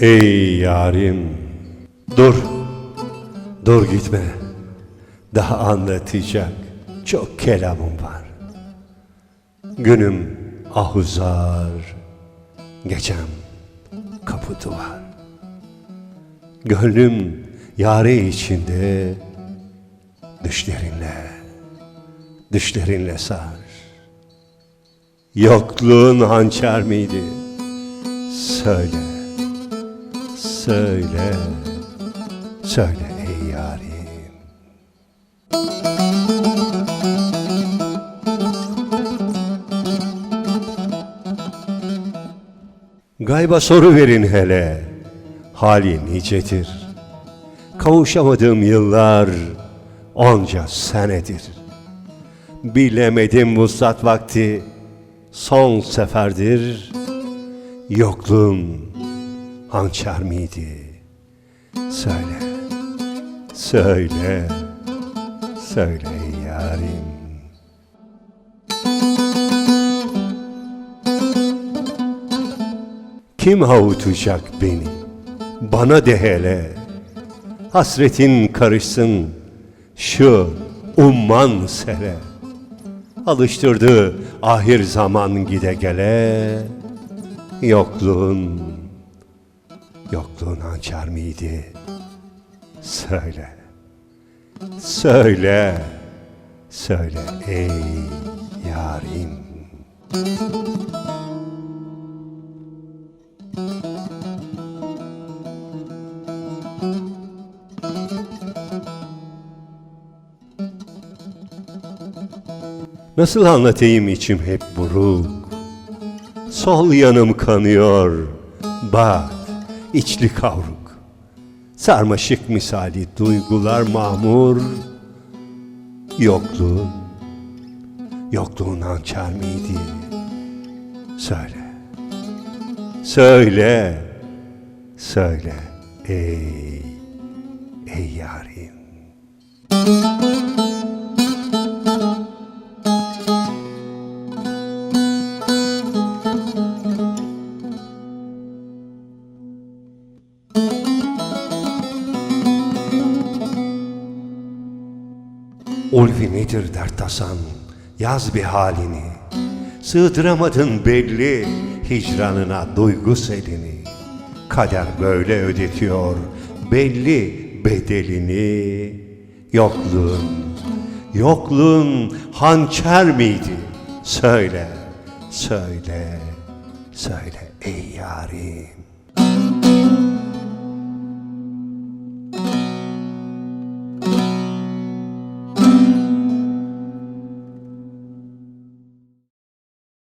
Ey yarim, dur, dur gitme. Daha anlatacak çok kelamım var. Günüm ahuzar, gecem kapı duvar. Gönlüm yare içinde, düşlerinle, düşlerinle sar. Yokluğun hançer miydi? Söyle, söyle, söyle ey yarim. Gayba soru verin hele, hali nicedir? Kavuşamadığım yıllar onca senedir. Bilemedim vuslat vakti son seferdir. Yokluğun hançer miydi? Söyle, söyle, söyle yarim. Kim avutacak beni? Bana de hele. Hasretin karışsın şu umman sele. Alıştırdı ahir zaman gide gele. Yokluğun, yokluğun hançer miydi? Söyle, söyle, söyle ey yarim. Nasıl anlatayım içim hep buruk? Sol yanım kanıyor. Bak içli kavruk. Sarmaşık misali duygular mamur. Yokluğun Yokluğun hançer miydi? Söyle. Söyle. Söyle ey Ey yarim Ulvi nedir dert tasan, yaz bir halini. Sığdıramadın belli hicranına duygu selini. Kader böyle ödetiyor belli bedelini. Yokluğun, yokluğun hançer miydi? Söyle, söyle, söyle ey yarim.